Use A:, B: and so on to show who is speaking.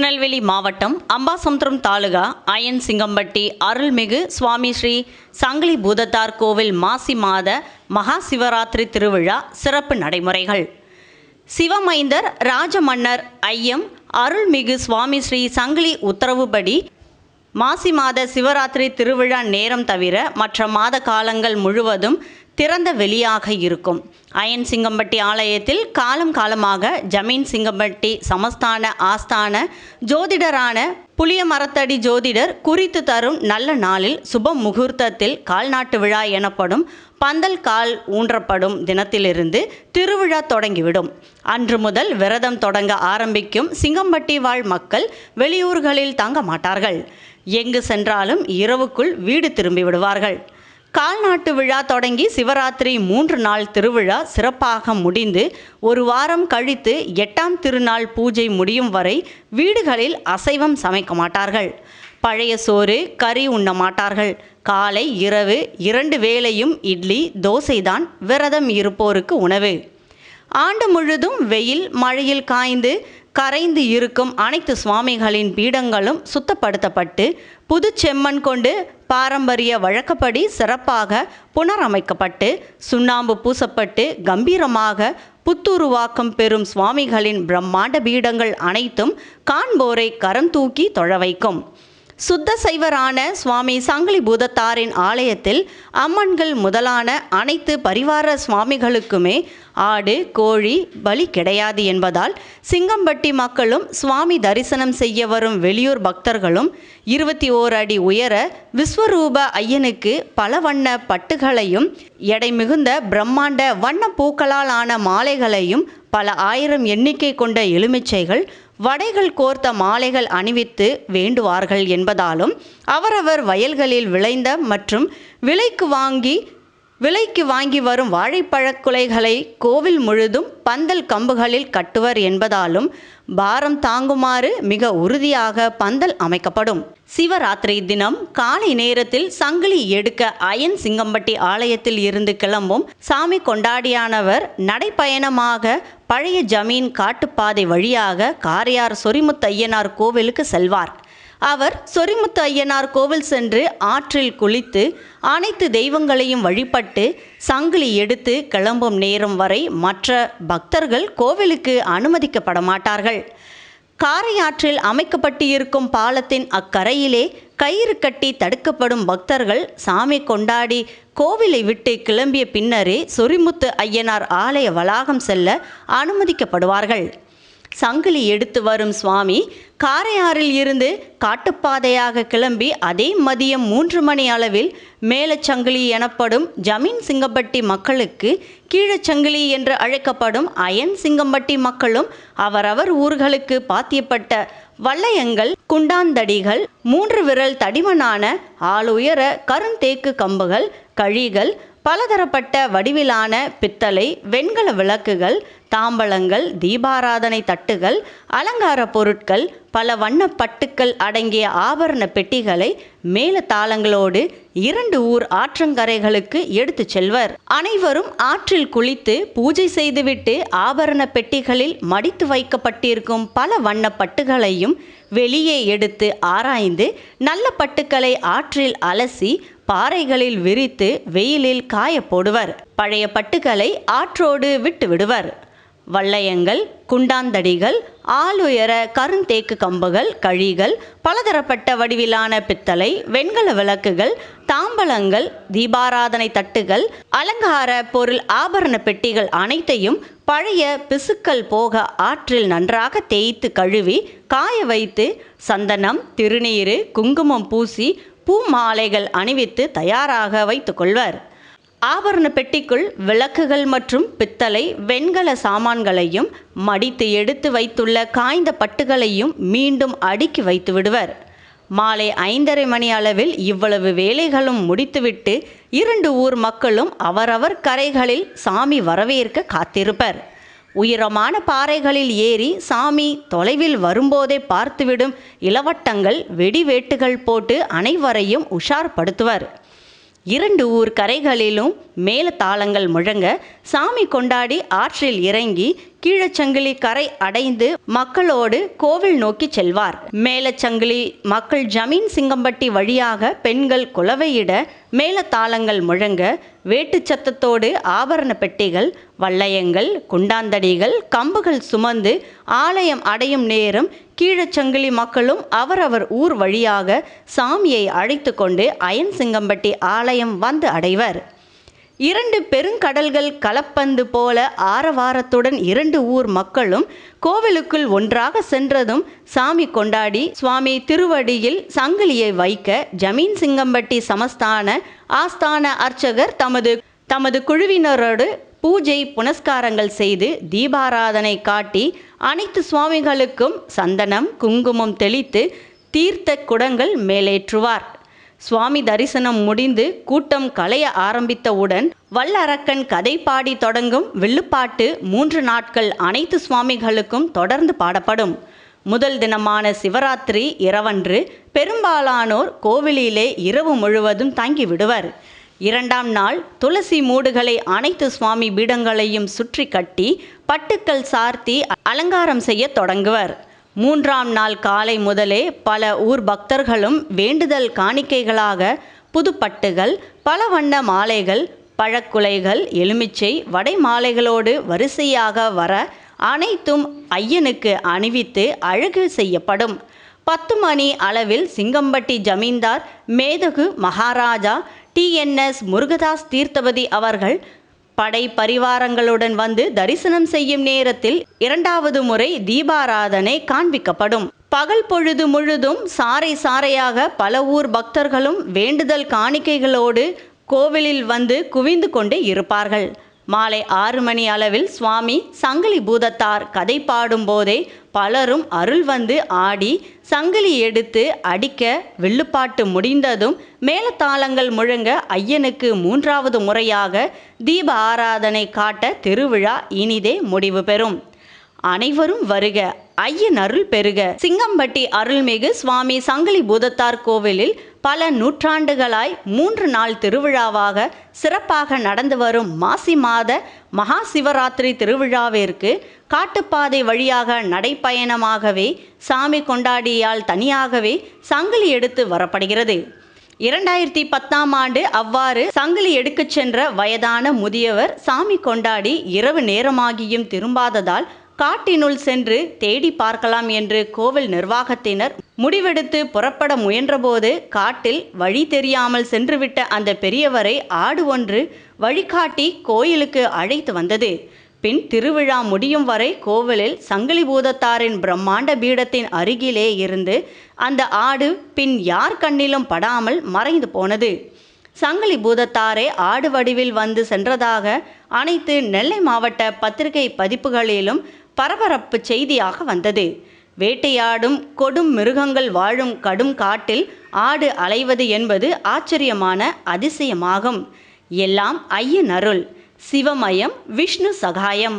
A: திருநெல்வேலி மாவட்டம் அம்பாசமுத்திரம் தாலுகா அயன் சிங்கம்பட்டி அருள்மிகு சுவாமி ஸ்ரீ சங்கிலி பூதத்தார் கோவில் மாசி மாத மகா சிவராத்திரி திருவிழா சிறப்பு நடைமுறைகள். சிவமைந்தர் ராஜமன்னர் ஐயம் அருள்மிகு சுவாமி ஸ்ரீ சங்கிலி உத்தரவுபடி மாசி மாத சிவராத்திரி திருவிழா நேரம் தவிர மற்ற மாத காலங்கள் முழுவதும் திறந்த வெளியாக இருக்கும். அயன் சிங்கம்பட்டி ஆலயத்தில் காலம் காலமாக ஜமீன் சிங்கம்பட்டி சமஸ்தான ஆஸ்தான ஜோதிடரான புளிய மரத்தடி ஜோதிடர் குறித்து தரும் நல்ல நாளில் சுப முகூர்த்தத்தில் கால்நாட்டு விழா எனப்படும் பந்தல் கால் ஊன்றப்படும் தினத்திலிருந்து திருவிழா தொடங்கிவிடும். அன்று முதல் விரதம் தொடங்க ஆரம்பிக்கும் சிங்கம்பட்டி வாழ் மக்கள் வெளியூர்களில் தங்க மாட்டார்கள். எங்கு சென்றாலும் இரவுக்குள் வீடு திரும்பி விடுவார்கள். கால்நாட்டு விழா தொடங்கி சிவராத்திரி மூன்று நாள் திருவிழா சிறப்பாக முடிந்து ஒரு வாரம் கழித்து எட்டாம் திருநாள் பூஜை முடியும் வரை வீடுகளில் அசைவம் சமைக்க மாட்டார்கள். பழைய சோறு கறி உண்ண மாட்டார்கள். காலை இரவு இரண்டு வேளையும் இட்லி தோசைதான் விரதம் இருப்போருக்கு உணவு. ஆண்டு முழுதும் வெயில் மழையில் காய்ந்து கரைந்து இருக்கும் அனைத்து சுவாமிகளின் பீடங்களும் சுத்தப்படுத்தப்பட்டு புது செம்மண் கொண்டு பாரம்பரிய வழக்கப்படி சிறப்பாக புனரமைக்கப்பட்டு சுண்ணாம்பு பூசப்பட்டு கம்பீரமாக புத்துருவாக்கம் பெறும் சுவாமிகளின் பிரம்மாண்ட பீடங்கள் அனைத்தும் காண்போரை கரம் தூக்கி தொழ வைக்கும் சுத்த சைவரான சுவாமி சங்கிலி பூதத்தாரின் ஆலயத்தில் அம்மன்கள் முதலான அனைத்து பரிவார சுவாமிகளுக்குமே ஆடு கோழி பலி கிடையாது என்பதால் சிங்கம்பட்டி மக்களும் சுவாமி தரிசனம் செய்ய வரும் வெளியூர் பக்தர்களும் இருபத்தி ஓர் அடி உயர விஸ்வரூப ஐயனுக்கு பல வண்ண பட்டுகளையும் எடை மிகுந்த பிரம்மாண்ட வண்ண பூக்களால் ஆன மாலைகளையும் பல ஆயிரம் எண்ணிக்கை கொண்ட எலுமிச்சைகள் வடைகள் கோர்த்த மாலைகள் அணிவித்து வேண்டுவார்கள் என்பதாலும் அவரவர் வயல்களில் விளைந்த மற்றும் விலைக்கு வாங்கி விலைக்கு வாங்கி வரும் வாழைப்பழக் குலைகளை கோவில் முழுதும் பந்தல் கம்புகளில் கட்டுவர் என்பதாலும் பாரம் தாங்குமாறு மிக உறுதியாக பந்தல் அமைக்கப்படும். சிவராத்திரி தினம் காலை நேரத்தில் சங்கிலி எடுக்க அயன் சிங்கம்பட்டி ஆலயத்தில் இருந்து கிளம்பும் சாமி கொண்டாடியானவர் நடைப்பயணமாக பழைய ஜமீன் காட்டுப்பாதை வழியாக காரையார் சொரிமுத்தையனார் கோவிலுக்கு செல்வார். அவர் சொரிமுத்து ஐயனார் கோவில் சென்று ஆற்றில் குளித்து அனைத்து தெய்வங்களையும் வழிபட்டு சங்கிலி எடுத்து கிளம்பும் நேரம் வரை மற்ற பக்தர்கள் கோவிலுக்கு அனுமதிக்கப்பட மாட்டார்கள் காரையாற்றில் அமைக்கப்பட்டு இருக்கும் பாலத்தின் அக்கரையிலே கயிறு கட்டி தடுக்கப்படும் பக்தர்கள் சாமி கொண்டாடி கோவிலை விட்டு கிளம்பிய பின்னரே சொரிமுத்து ஐயனார் ஆலய வளாகம் செல்ல அனுமதிக்கப்படுவார்கள். சங்கிலி எடுத்து வரும் சுவாமி காரையாறில் இருந்து காட்டுப்பாதையாக கிளம்பி அதே மதியம் மூன்று மணி அளவில் மேலச்சங்கிலி எனப்படும் ஜமீன் சிங்கம்பட்டி மக்களுக்கு கீழச்சங்கிலி என்று அழைக்கப்படும் அயன் சிங்கம்பட்டி மக்களும் அவரவர் ஊர்களுக்கு பாத்தியப்பட்ட வல்லையங்கள் குண்டாந்தடிகள் மூன்று விரல் தடிமனான ஆளுயர கருந்தேக்கு கம்புகள் கழிகள் பலதரப்பட்ட வடிவிலான பித்தளை வெண்கல விளக்குகள் தாம்பழங்கள் தீபாராதனை தட்டுகள் அலங்கார பொருட்கள் பல வண்ண பட்டுக்கள் அடங்கிய ஆபரண பெட்டிகளை மேல தாளங்களோடு இரண்டு ஊர் ஆற்றங்கரைகளுக்கு எடுத்துச் செல்வர். அனைவரும் ஆற்றில் குளித்து பூஜை செய்துவிட்டு ஆபரண பெட்டிகளில் மடித்து வைக்கப்பட்டிருக்கும் பல வண்ண பட்டுகளையும் வெளியே எடுத்து ஆராய்ந்து நல்ல பட்டுக்களை ஆற்றில் அலசி பாறைகளில் விரித்து வெயிலில் காய போடுவர். பழைய பட்டுகளை ஆற்றோடு விட்டு விடுவர். வல்லையங்கள் குண்டாந்தடிகள் ஆளுயர கருந்தேக்கு கம்புகள் கழிகள் பலதரப்பட்ட வடிவிலான பித்தளை வெண்கல விளக்குகள் தாம்பலங்கள் தீபாராதனை தட்டுகள் அலங்கார பொருள் ஆபரண பெட்டிகள் அனைத்தையும் பழைய பிசுக்கள் போக ஆற்றில் நன்றாக தேய்த்து கழுவி காய வைத்து சந்தனம் திருநீறு குங்குமம் பூசி பூ மாலைகள் அணிவித்து தயாராக வைத்துக் கொள்வர். ஆபரண பெட்டிக்குள் விளக்குகள் மற்றும் பித்தளை வெண்கல சாமான்களையும் மடித்து எடுத்து வைத்துள்ள காய்ந்த பட்டுகளையும் மீண்டும் அடுக்கி வைத்து விடுவர். மாலை ஐந்தரை மணி அளவில் இவ்வளவு வேலைகளும் முடித்துவிட்டு இரண்டு ஊர் மக்களும் அவரவர் கரைகளில் சாமி வரவேற்க காத்திருப்பர். உயரமான பாறைகளில் ஏறி சாமி தொலைவில் வரும்போதே பார்த்துவிடும் இளவட்டங்கள் வெடிவேட்டுகள் போட்டு அனைவரையும் உஷார்படுத்துவர். இரண்டு ஊர் கரைகளிலும் மேளதாளங்கள் முழங்க சாமி கொண்டாடி ஆற்றில் இறங்கி கீழச்சங்கிலி கரை அடைந்து மக்களோடு கோவில் நோக்கி செல்வார். மேலச்சங்கிலி மக்கள் ஜமீன் சிங்கம்பட்டி வழியாக பெண்கள் குலவையிட மேலத்தாளங்கள் முழங்க வேட்டு சத்தத்தோடு ஆபரண பெட்டிகள் வள்ளயங்கள் குண்டாந்தடிகள் கம்புகள் சுமந்து ஆலயம் அடையும் நேரம் கீழச்சங்கிலி மக்களும் அவரவர் ஊர் வழியாக சாமியை அழைத்து கொண்டு அயன் சிங்கம்பட்டி ஆலயம் வந்து அடைவர். இரண்டு பெருங்கடல்கள் கலப்பந்து போல ஆரவாரத்துடன் இரண்டு ஊர் மக்களும் கோவிலுக்குள் ஒன்றாக சென்றதும் சாமி கொண்டாடி சுவாமி திருவடியில் சங்கிலியை வைக்க ஜமீன் சிங்கம்பட்டி சமஸ்தான ஆஸ்தான அர்ச்சகர் தமது தமது குழுவினரோடு பூஜை புனஸ்காரங்கள் செய்து தீபாராதனை காட்டி அனைத்து சுவாமிகளுக்கும் சந்தனம் குங்குமம் தெளித்து தீர்த்த குடங்கள் மேலேற்றுவார். சுவாமி தரிசனம் முடிந்து கூட்டம் கலைய ஆரம்பித்தவுடன் வல்லரக்கன் கதை பாடி தொடங்கும் வில்லுப்பாட்டு மூன்று நாட்கள் அனைத்து சுவாமிகளுக்கும் தொடர்ந்து பாடப்படும். முதல் தினமான சிவராத்திரி இரவன்று பெரும்பாலானோர் கோவிலிலே இரவு முழுவதும் தங்கி விடுவர் இரண்டாம் நாள் துளசி மூடுகளை அனைத்து சுவாமி பீடங்களையும் சுற்றி கட்டி பட்டுக்கள் சார்த்தி அலங்காரம் செய்ய தொடங்குவர். மூன்றாம் நாள் காலை முதலே பல ஊர் பக்தர்களும் வேண்டுதல் காணிக்கைகளாக புதுப்பட்டுகள் பல வண்ண மாலைகள் பழக்குலைகள் எலுமிச்சை வடை மாலைகளோடு வரிசையாக வர அனைத்தும் ஐயனுக்கு அணிவித்து அழகு செய்யப்படும். பத்து மணி அளவில் சிங்கம்பட்டி ஜமீன்தார் மேதகு மகாராஜா டிஎன்எஸ் முருகதாஸ் தீர்த்தபதி அவர்கள் படை பரிவாரங்களுடன் வந்து தரிசனம் செய்யும் நேரத்தில் இரண்டாவது முறை தீபாராதனை காண்பிக்கப்படும். பகல் பொழுது முழுதும் சாறை சாறையாக பல ஊர் பக்தர்களும் வேண்டுதல் காணிக்கைகளோடு கோவிலில் வந்து குவிந்து கொண்டு இருப்பார்கள். மாலை ஆறு மணி அளவில் சுவாமி சங்கிலி பூதத்தார் கதை பாடும்போதே பலரும் அருள் வந்து ஆடி சங்கிலி எடுத்து அடிக்க வில்லுப்பாட்டு முடிந்ததும் மேலத்தாளங்கள் முழங்க ஐயனுக்கு மூன்றாவது முறையாக தீப ஆராதனை காட்ட திருவிழா இனிதே முடிவு பெறும். அனைவரும் வருக. ஐயன் அருள் பெருக. சிங்கம்பட்டி அருள்மிகு சுவாமி சங்கிலி பூதத்தார் கோவிலில் பல நூற்றாண்டுகளாய் மூன்று நாள் திருவிழாவாக சிறப்பாக நடந்து வரும் மாசி மாத மகா சிவராத்திரி திருவிழாவிற்கு காட்டுப்பாதை வழியாக நடைப்பயணமாகவே சாமி கொண்டாடியால் தனியாகவே சங்கிலி எடுத்து வரப்படுகிறது. இரண்டாயிரத்தி பத்தாம் ஆண்டு அவ்வாறு சங்கிலி எடுக்கச் சென்ற வயதான முதியவர் சாமி கொண்டாடி இரவு நேரமாகியும் திரும்பாததால் காட்டினுள் சென்று தேடி பார்க்கலாம் என்று கோவில் நிர்வாகத்தினர் முடிவெடுத்து புறப்பட முயன்றபோது காட்டில் வழி தெரியாமல் சென்றுவிட்ட அந்த பெரியவரை ஆடு ஒன்று வழிகாட்டி கோயிலுக்கு அழைத்து வந்தது. பின் திருவிழா முடியும் வரை கோவிலில் சங்கிலி பூதத்தாரின் பிரம்மாண்ட பீடத்தின் அருகிலே இருந்து அந்த ஆடு பின் யார் கண்ணிலும் படாமல் மறைந்து போனது. சங்கிலி பூதத்தாரே ஆடு வடிவில் வந்து சென்றதாக அனைத்து நெல்லை மாவட்ட பத்திரிகை பதிப்புகளிலும் பரபரப்பு செய்தியாக வந்தது. வேட்டையாடும் கொடும் மிருகங்கள் வாழும் கடும் காட்டில் ஆடு அலைவது என்பது ஆச்சரியமான அதிசயமாகும். எல்லாம் ஐயன் அருள் சிவமயம் விஷ்ணு சகாயம்.